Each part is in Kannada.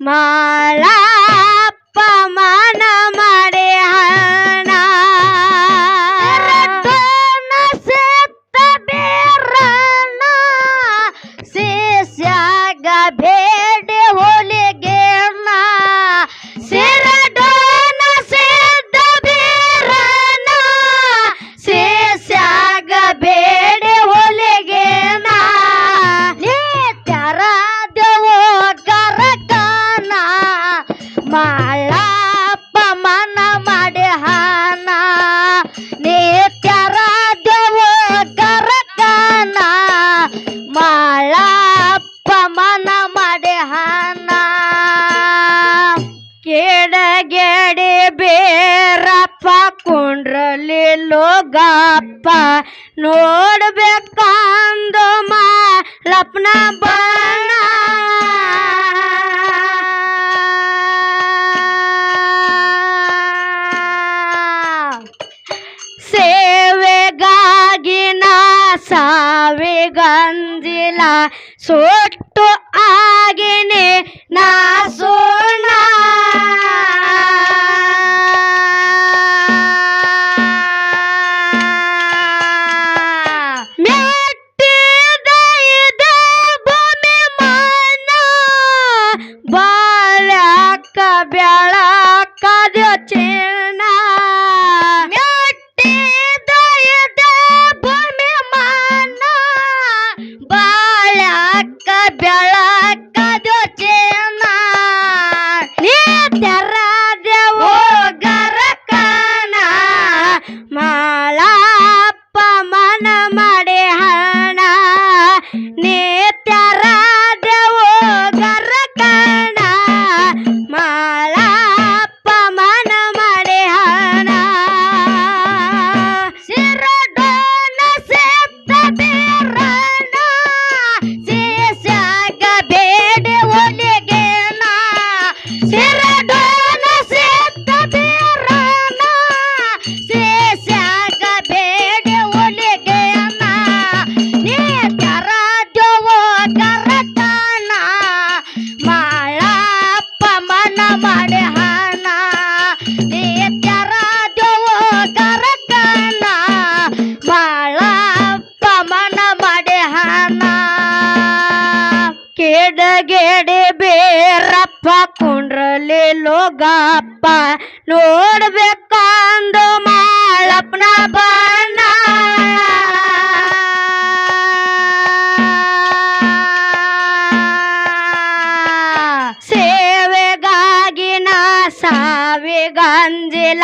my ನೋಡ್ಬೇಕಂದು ಮಾಲಪ್ನ ಬಣ ಸೇವೆಗಾಗಿನ ಸಾವಿಗಂಜಿಲ ಸುಟ್ಟು ಆಗಿನಿ. ನಾ ಸು ಗಪ್ಪ ನೋಡ್ಬೇಕಂದು ಮಾಳಪ್ಪನ ಬಣ್ಣ. ಸೇವೆಗಾಗಿನ ಸಾವಿಗಂಜಿಲ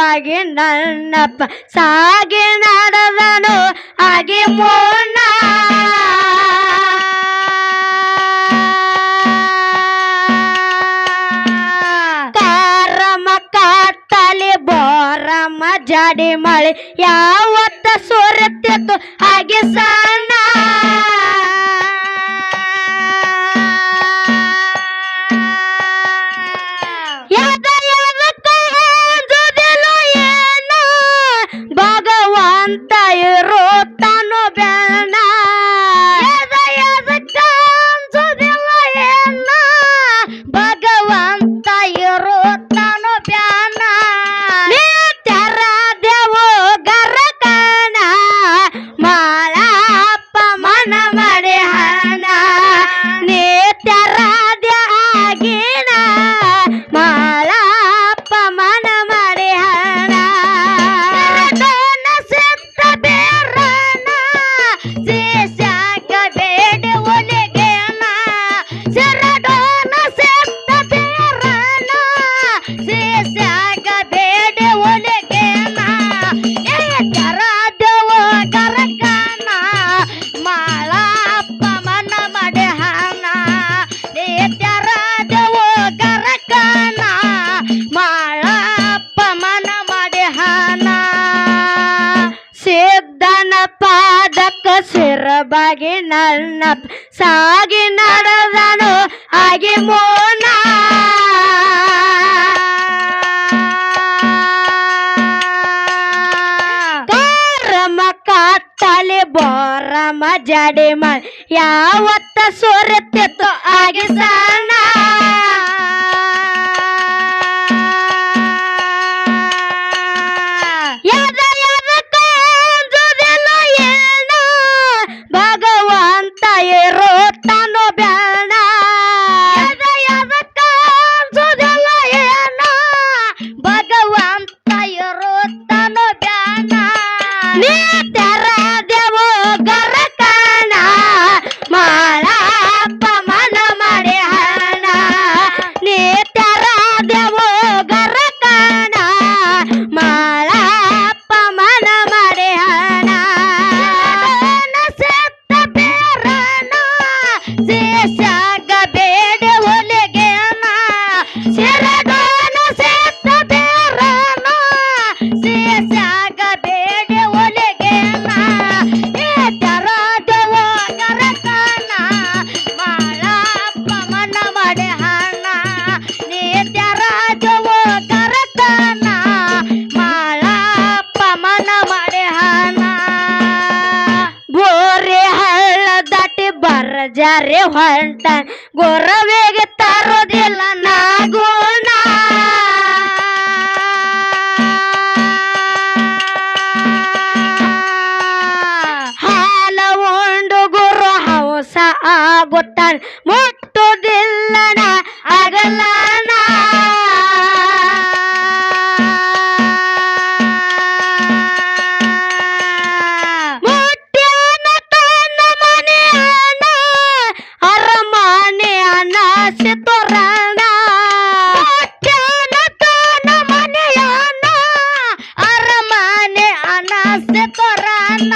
ಬಾಗಿ ನನ್ನಪ್ಪ ಸಾಗಿ ನಡೆದನು, ಆಗಿ ಮೂರ್ಣ ಕಾರಮ ಕಾಟಲಿ ಬೋರಮ ಜಾಡಿ ಮಳೆ ಯಾವತ್ತ ಸುರತ್ತಿತ್ತು ಆಗಿ ಸಣ್ಣ ಬಾಗಿ ನನ್ನ ಸಾಗಿ ನಡೆದನು. ಆಗಿ ಮೋನ. ತೋರಮ ಕಾತಲೆ ಬೋರಮ ಯಾವತ್ತ ಯಾವ ಆಗಿ ಸಣ್ಣ ಮುಟ್ಟುವುದಿಲ್ಲನ ಅಗಲನ ಮುಟ್ಟ್ಯಾನ ತನ್ನ ಮನೆಯನ ಅರಮನೆಯನ ಸಿತುರಣ ಮುಟ್ಟ್ಯಾನ ತನ್ನ ಮನೆಯನ ಅರಮನೆ ಅನ ಸಿತುರಣ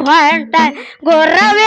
ಹೊರಟ ಗೊರವ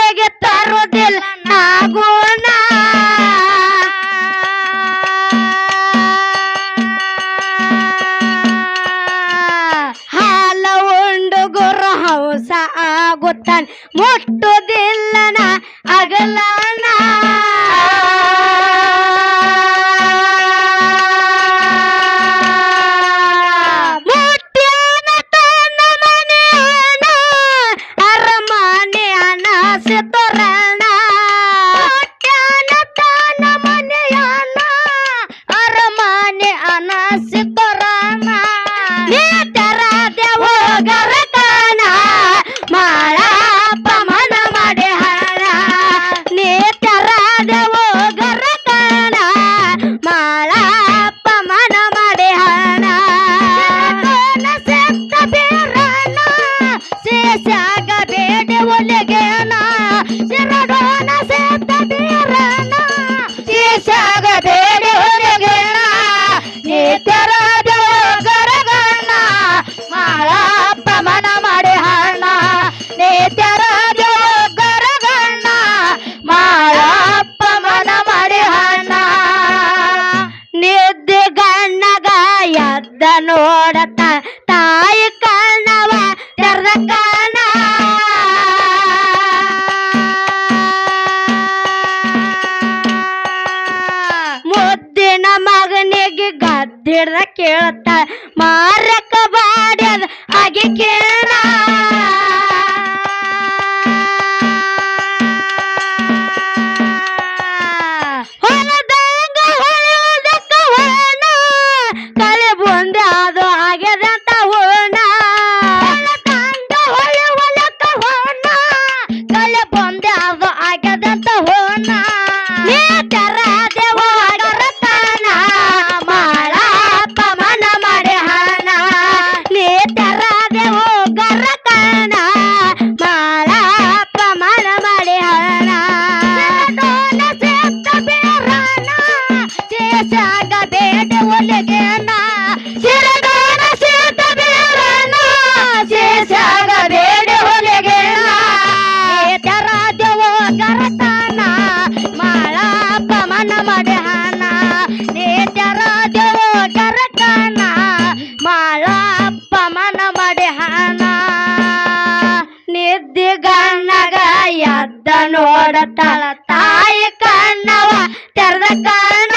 ನೋಡತಾಳ ತಾಯಿ ಕಣ್ಣವ ತೆರೆದ ಕಣ್ಣ.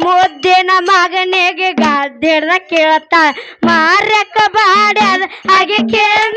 ಮುದ್ದಿನ ಮಗನಿಗೆ ಗದ್ದಿಡ್ದ ಕೇಳ್ತಾಳ. ಮಾರ್ಯಕ್ಕ ಬಾಡ್ಯದ ಹಾಗೆ ಕೇಳ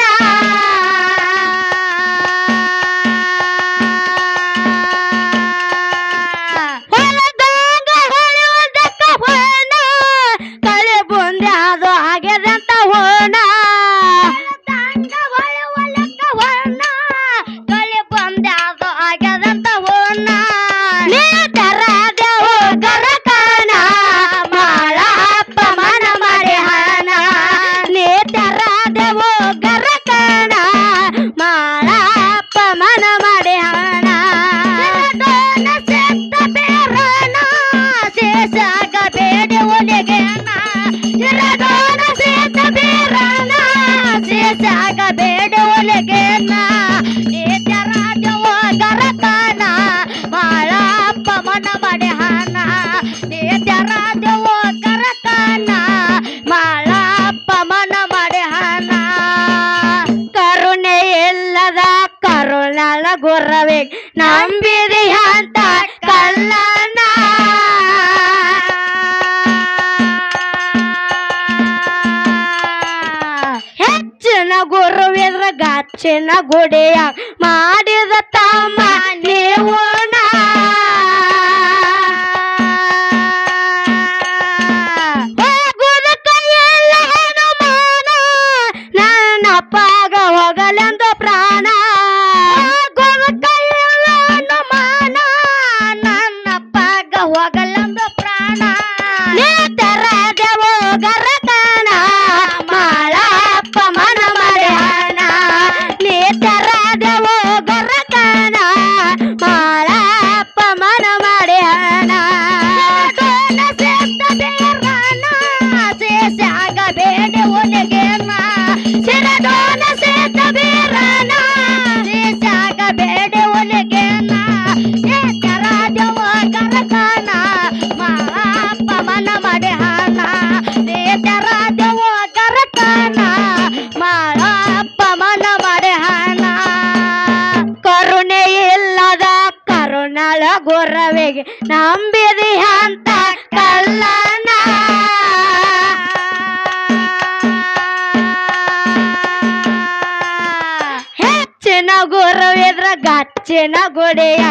good ಗೊರವೆಗೆ ನಂಬಿದಿ ಅಂತ ಕಲ್ಲನ. ಹೆಚ್ಚಿನ ಗೊರವೆದ್ರ ಗಚ್ಚಿನ ಗೊಡೆಯ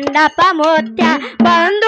en la pamotea cuando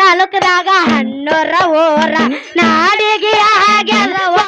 ತಾಲೂಕದಾಗ ಹನ್ನೂರ ಊರ ನಾಡಿಗೆ ಆಗ್ಯದ